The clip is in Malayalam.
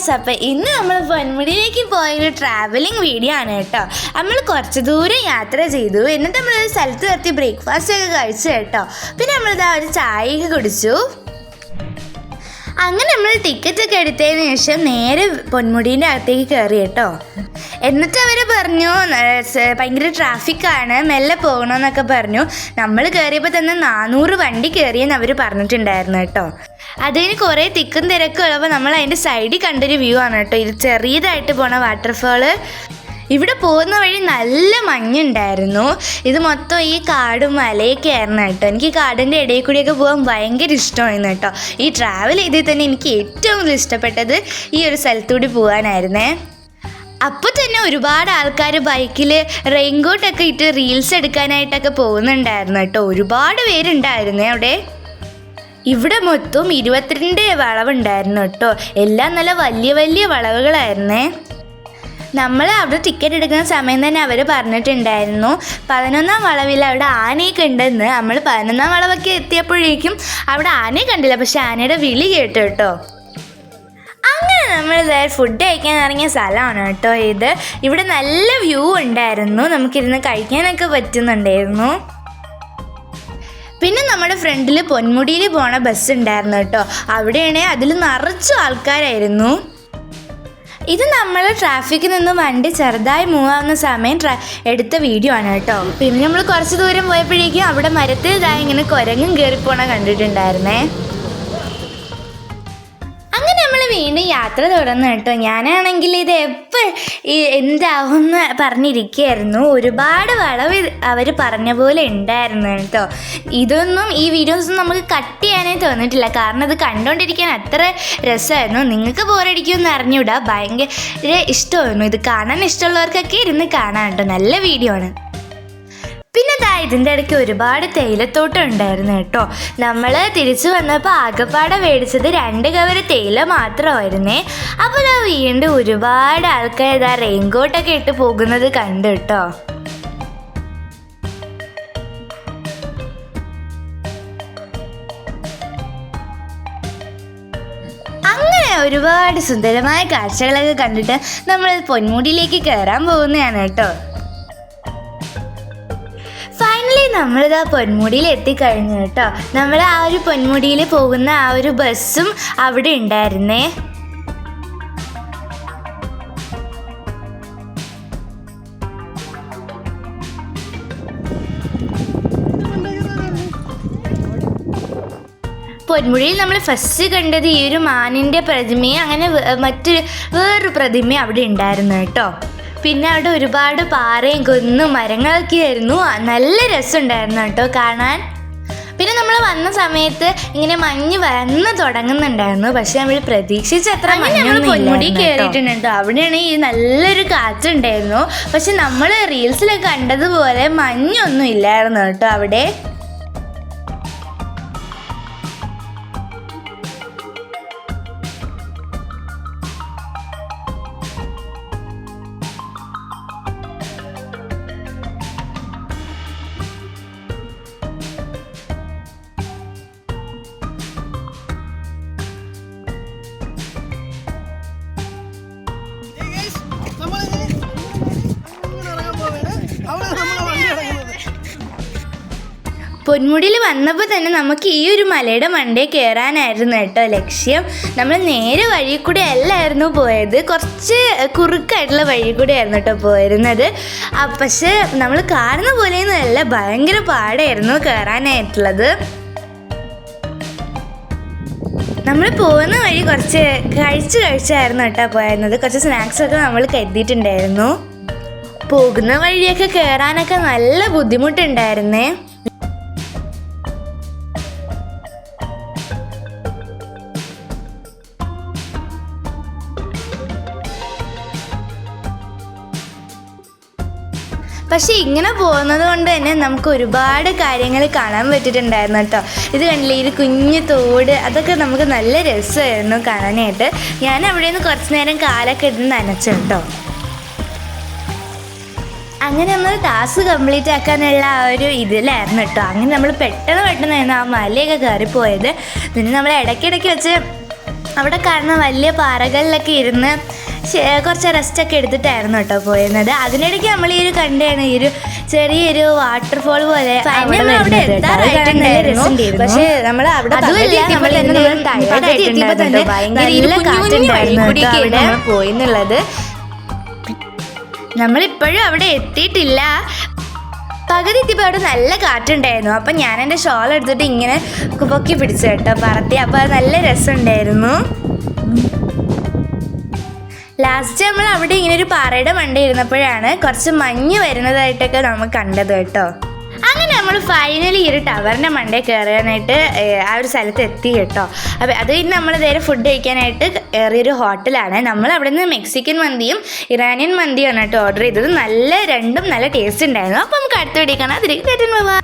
ഗായ്സ് അപ്പം ഇന്ന് നമ്മൾ പൊന്മുടിയിലേക്ക് പോയൊരു ട്രാവലിംഗ് വീഡിയോ ആണ് കേട്ടോ. നമ്മൾ കുറച്ച് ദൂരം യാത്ര ചെയ്തു. എന്നിട്ട് നമ്മൾ ഒരു സ്ഥലത്ത് നിർത്തി ബ്രേക്ക്ഫാസ്റ്റ് ഒക്കെ കഴിച്ചു കേട്ടോ. പിന്നെ നമ്മളിതാ ഒരു ചായയൊക്കെ കുടിച്ചു. അങ്ങനെ നമ്മൾ ടിക്കറ്റ് ഒക്കെ എടുത്തതിന് ശേഷം നേരെ പൊന്മുടീന്റെ അകത്തേക്ക് കയറി കേട്ടോ. എന്നിട്ട് അവർ പറഞ്ഞു "ഏ, സ- ഭയങ്കര ട്രാഫിക്കാണ് മെല്ലെ പോകണമെന്നൊക്കെ പറഞ്ഞു. നമ്മൾ കയറിയപ്പോൾ തന്നെ നാനൂറ് വണ്ടി കയറിയെന്ന് അവർ പറഞ്ഞിട്ടുണ്ടായിരുന്നു കേട്ടോ. അതിന് കുറേ തിക്കും തിരക്കും ഉള്ളപ്പോൾ നമ്മൾ അതിന്റെ സൈഡിൽ കണ്ടൊരു വ്യൂ ആണ് കേട്ടോ. ഇത് ചെറിയതായിട്ട് പോണ വാട്ടർഫാൾ ഇവിടെ പോകുന്ന വഴി നല്ല മഞ്ഞുണ്ടായിരുന്നു. ഇത് മൊത്തം ഈ കാടും മലയൊക്കെ ആയിരുന്നു കേട്ടോ. എനിക്ക് കാടിന്റെ ഇടയിൽ കൂടിയൊക്കെ പോകാൻ ഭയങ്കര ഇഷ്ടമായിരുന്നു കേട്ടോ. ഈ ട്രാവൽ ചെയ്തിൽ തന്നെ എനിക്ക് ഏറ്റവും കൂടുതൽ ഇഷ്ടപ്പെട്ടത് ഈ ഒരു സ്ഥലത്തൂടി പോകാനായിരുന്നേ. അപ്പോൾ തന്നെ ഒരുപാട് ആൾക്കാർ ബൈക്കിൽ റെയിൻകോട്ടൊക്കെ ഇട്ട് റീൽസ് എടുക്കാനായിട്ടൊക്കെ പോകുന്നുണ്ടായിരുന്നു കേട്ടോ. ഒരുപാട് പേരുണ്ടായിരുന്നേ അവിടെ. ഇവിടെ മൊത്തം ഇരുപത്തിരണ്ട് വളവുണ്ടായിരുന്നു കേട്ടോ. എല്ലാം നല്ല വലിയ വലിയ വളവുകളായിരുന്നേ. നമ്മൾ അവിടെ ടിക്കറ്റ് എടുക്കുന്ന സമയം തന്നെ അവർ പറഞ്ഞിട്ടുണ്ടായിരുന്നു പതിനൊന്നാം വളവിൽ അവിടെ ആനയൊക്കെ ഉണ്ടെന്ന്. നമ്മൾ പതിനൊന്നാം വളവൊക്കെ എത്തിയപ്പോഴേക്കും അവിടെ ആനയെ കണ്ടില്ല പക്ഷെ ആനയുടെ വിളി കേട്ടു കേട്ടോ. അങ്ങനെ നമ്മൾ ഫുഡ് കഴിക്കാൻ ഇറങ്ങിയ സ്ഥലമാണ് കേട്ടോ ഇത്. ഇവിടെ നല്ല വ്യൂ ഉണ്ടായിരുന്നു. നമുക്കിരുന്ന് കഴിക്കാനൊക്കെ പറ്റുന്നുണ്ടായിരുന്നു. പിന്നെ നമ്മുടെ ഫ്രണ്ടിൽ പൊന്മുടിയിൽ പോണ ബസ് ഉണ്ടായിരുന്നു കേട്ടോ. അവിടെയാണെ അതിൽ നിറച്ചു ആൾക്കാരായിരുന്നു. ഇത് നമ്മൾ ട്രാഫിക്കിൽ നിന്ന് വണ്ടി ചെറുതായി മൂവാകുന്ന സമയം ട്രാ എടുത്ത വീഡിയോ ആണ് കേട്ടോ. പിന്നെ നമ്മൾ കുറച്ച് ദൂരം പോയപ്പോഴേക്കും അവിടെ മരത്തിൽ ഇതായി ഇങ്ങനെ കുരങ്ങും കയറിപ്പോണ കണ്ടിട്ടുണ്ടായിരുന്നേ. വീണ്ടും യാത്ര തുടർന്നു കേട്ടോ. ഞാനാണെങ്കിൽ ഇത് എപ്പോൾ എന്താവും എന്താവുമെന്ന് പറഞ്ഞിരിക്കുകയായിരുന്നു. ഒരുപാട് വളവ് അവർ പറഞ്ഞ പോലെ ഉണ്ടായിരുന്നു കേട്ടോ. ഇതൊന്നും ഈ വീഡിയോസ് നമുക്ക് കട്ട് ചെയ്യാനേ തോന്നിയിട്ടില്ല. കാരണം ഇത് കണ്ടുകൊണ്ടിരിക്കാൻ അത്ര രസമായിരുന്നു. നിങ്ങൾക്ക് ബോറടിക്കുമെന്ന് അറിഞ്ഞൂടാ ഭയങ്കര ഇഷ്ടമായിരുന്നു. ഇത് കാണാൻ ഇഷ്ടമുള്ളവർക്കൊക്കെ ഇരുന്ന് കാണാൻ കേട്ടോ. നല്ല വീഡിയോ ആണ്. പിന്നെ ദാ ഇതിന്റെ ഇടയ്ക്ക് ഒരുപാട് തേയിലത്തോട്ടം ഉണ്ടായിരുന്നു കേട്ടോ. നമ്മൾ തിരിച്ചു വന്നപ്പോൾ ആകപ്പാടെ മേടിച്ചത് രണ്ട് കവര് തേയില മാത്രമായിരുന്നേ. അപ്പോൾ ദാ വീണ്ടും ഒരുപാട് ആൾക്കാർ ഇതാ റെയിൻകോട്ടൊക്കെ ഇട്ട് പോകുന്നത് കണ്ടു കേട്ടോ. ഒരുപാട് സുന്ദരമായ കാഴ്ചകളൊക്കെ കണ്ടിട്ട് നമ്മൾ പൊന്മുടിയിലേക്ക് കയറാൻ പോകുന്നതാണ് കേട്ടോ. നമ്മളിതാ പൊന്മുടിയിൽ എത്തിക്കഴിഞ്ഞു കേട്ടോ. നമ്മൾ ആ ഒരു പൊന്മുടിയിൽ പോകുന്ന ആ ഒരു ബസ്സും അവിടെ ഉണ്ടായിരുന്നേ. പൊന്മുടിയിൽ നമ്മൾ ഫസ്റ്റ് കണ്ടത് ഈ ഒരു മാനിന്റെ പ്രതിമയെ അങ്ങനെ മറ്റൊരു മറ്റ് വേറൊരു പ്രതിമ അവിടെ ഉണ്ടായിരുന്നു കേട്ടോ. പിന്നെ അവിടെ ഒരുപാട് പാറയും കുന്നും മരങ്ങളൊക്കെ ആയിരുന്നു. നല്ല രസമുണ്ടായിരുന്നു കേട്ടോ കാണാൻ. പിന്നെ നമ്മൾ വന്ന സമയത്ത് ഇങ്ങനെ മഞ്ഞ് വന്ന് തുടങ്ങുന്നുണ്ടായിരുന്നു. പക്ഷെ നമ്മൾ പ്രതീക്ഷിച്ചത്ര പൊന്മുടി കയറിയിട്ടുണ്ട് അവിടെയാണ് ഈ നല്ലൊരു കാറ്റുണ്ടായിരുന്നു. പക്ഷെ നമ്മൾ റീൽസിലൊക്കെ കണ്ടതുപോലെ മഞ്ഞൊന്നും ഇല്ലായിരുന്നു കേട്ടോ അവിടെ. പൊന്മുടിയിൽ വന്നപ്പോൾ തന്നെ നമുക്ക് ഈ ഒരു മലയുടെ മണ്ടേ കയറാനായിരുന്നു കേട്ടോ ലക്ഷ്യം. നമ്മൾ നേരെ വഴി കൂടെ അല്ലായിരുന്നു പോയത്. കുറച്ച് കുറുക്കായിട്ടുള്ള വഴി കൂടെ ആയിരുന്നു കേട്ടോ പോയിരുന്നത്. പക്ഷേ നമ്മൾ കാണുന്ന പോലെ അല്ല ഭയങ്കര പാടായിരുന്നു കയറാനായിട്ടുള്ളത് നമ്മൾ പോകുന്ന വഴി കുറച്ച് കഴിച്ച് കഴിച്ചായിരുന്നു കേട്ടോ പോയിരുന്നത്. കുറച്ച് സ്നാക്സൊക്കെ നമ്മൾ കരുതിയിട്ടുണ്ടായിരുന്നു. പോകുന്ന വഴിയൊക്കെ കയറാനൊക്കെ നല്ല ബുദ്ധിമുട്ടുണ്ടായിരുന്നേ. പക്ഷെ ഇങ്ങനെ പോകുന്നത് കൊണ്ട് തന്നെ നമുക്ക് ഒരുപാട് കാര്യങ്ങൾ കാണാൻ പറ്റിയിട്ടുണ്ടായിരുന്നു കേട്ടോ. ഇത് കണ്ടില്ലേ ഈ കുഞ്ഞു തോട് അതൊക്കെ നമുക്ക് നല്ല രസമായിരുന്നു കാണാനായിട്ട്. ഞാൻ അവിടെ നിന്ന് കുറച്ച് നേരം കാലൊക്കെ ഇടുന്ന നനച്ചു കേട്ടോ. അങ്ങനെ നമ്മൾ ടാസ്ക് കംപ്ലീറ്റ് ആക്കാനുള്ള ആ ഒരു ഇതിലായിരുന്നു കേട്ടോ. അങ്ങനെ നമ്മൾ പെട്ടെന്ന് പെട്ടെന്ന് ആ മലയൊക്കെ കയറിപ്പോയത്. പിന്നെ നമ്മൾ ഇടയ്ക്കിടയ്ക്ക് വെച്ച് അവിടെ കാണുന്ന വലിയ പാറകളിലൊക്കെ ഇരുന്ന് കുറച്ച് റെസ്റ്റൊക്കെ എടുത്തിട്ടായിരുന്നു കേട്ടോ പോയിരുന്നത്. അതിനിടയ്ക്ക് നമ്മൾ ഈ ഒരു കണ്ടാണ് ഈ ഒരു ചെറിയൊരു വാട്ടർഫോൾ പോലെ. പക്ഷേ നമ്മൾ അവിടെ പോയെന്നുള്ളത് നമ്മളിപ്പോഴും അവിടെ എത്തിയിട്ടില്ല. പകുതി എത്തിയപ്പോൾ അവിടെ നല്ല കാറ്റുണ്ടായിരുന്നു. അപ്പം ഞാൻ എന്റെ ഷോൾ എടുത്തിട്ട് ഇങ്ങനെ പൊക്കി പിടിച്ചു കേട്ടോ പറത്തി. അപ്പോൾ അത് നല്ല രസമുണ്ടായിരുന്നു. ലാസ്റ്റ് നമ്മൾ അവിടെ ഇങ്ങനെ ഒരു പാറയുടെ മണ്ടി ഇരുന്നപ്പോഴാണ് കുറച്ച് മഞ്ഞ് വരുന്നതായിട്ടൊക്കെ നമ്മൾ കണ്ടത് കേട്ടോ. അങ്ങനെ നമ്മൾ ഫൈനലി ഈ ഒരു ടവറിന്റെ മണ്ടയിൽ കയറാനായിട്ട് ആ ഒരു സ്ഥലത്ത് എത്തി കേട്ടോ. അപ്പോൾ അത് കഴിഞ്ഞ് നമ്മൾ നേരെ ഫുഡ് കഴിക്കാനായിട്ട് കയറിയൊരു ഹോട്ടലാണ് നമ്മൾ അവിടെ നിന്ന് മെക്സിക്കൻ മന്തിയും ഇറാനിയൻ മന്തിയും ആണ് കേട്ടോ ഓർഡർ ചെയ്തത്. നല്ല രണ്ടും നല്ല ടേസ്റ്റ് ഉണ്ടായിരുന്നു. അപ്പോൾ നമുക്ക് അടുത്ത വീഡിയോ കാണാം. അതിലേക്ക് തെറ്റുന്ന